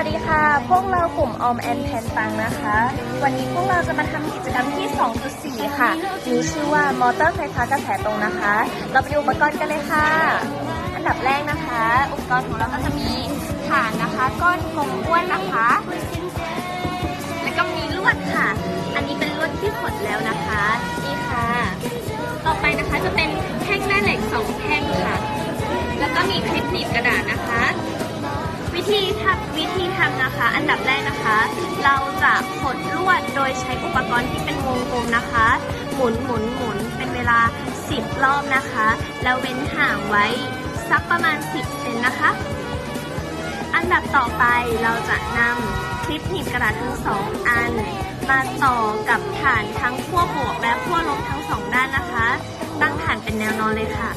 ัสดีค่ะ พวกเรากลุ่มออมแอนแพนตังนะคะ วันนี้พวกเราจะมาทำกิจกรรมที่ 2.4 ค่ะ มีชื่อว่ามอเตอร์ไฟฟ้ากระแสตรงนะคะ เราไปดูอุปกรณ์กันเลยค่ะ อันดับแรกนะคะ อุปกรณ์ของเราก็จะมีฐานนะคะ ก้อนกลมอ้วนนะคะ แล้วก็มีลวดค่ะ อันนี้เป็นลวดที่ขดแล้วนะคะ นี่ค่ะ ต่อไปนะคะจะเป็นแท่งแม่เหล็กสองแท่งค่ะ แล้วก็มีคลิปหนีบกระดาษนะคะ วิธีทำวิธีทำนะคะ อันดับแรกนะคะ เราจะขดลวดโดยใช้อุปกรณ์ที่เป็นวงกลมนะคะ หมุนหมุนหมุนเป็นเวลา 10 รอบนะคะ แล้วเว้นห่างไว้สักประมาณ 10เซนนะคะ อันดับต่อไปเราจะนำคลิปหนีบกระดาษทั้งสองอัน มาต่อกับฐานทั้งขั้วบวกและขั้วลบทั้งสองด้านนะคะ ตั้งฐานเป็นแนวนอนเลยค่ะ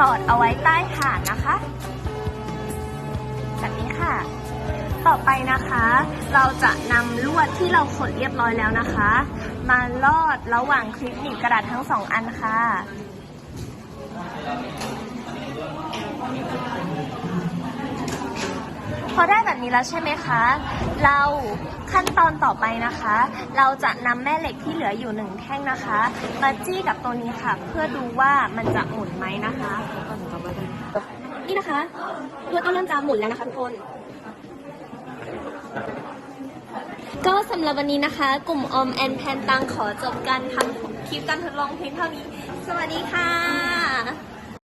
สอดเอาไว้ใต้ฐานนะคะ แบบนี้ค่ะ ต่อไปนะคะ เราจะนำลวดที่เราขดเรียบร้อยแล้วนะคะ มาลอดระหว่างคลิปหนีบกระดาษทั้งสองอันค่ะพอได้แบบนี้แล้วใช่ไหมคะ เรา ขั้นตอนต่อไปนะคะ เราจะนำแม่เหล็กที่เหลืออยู่หนึ่งแท่งนะคะ มาจี้กับตัวนี้ค่ะ เพื่อดูว่ามันจะหมุนไหมนะคะนี่นะคะลวดก็เริ่มจะหมุนแล้วนะคะทุกคนก็สำหรับวันนี้นะคะ กลุ่มออมแอนแพนตังขอจบการทำคลิปการทดลองเพียงเท่านี้ สวัสดีค่ะ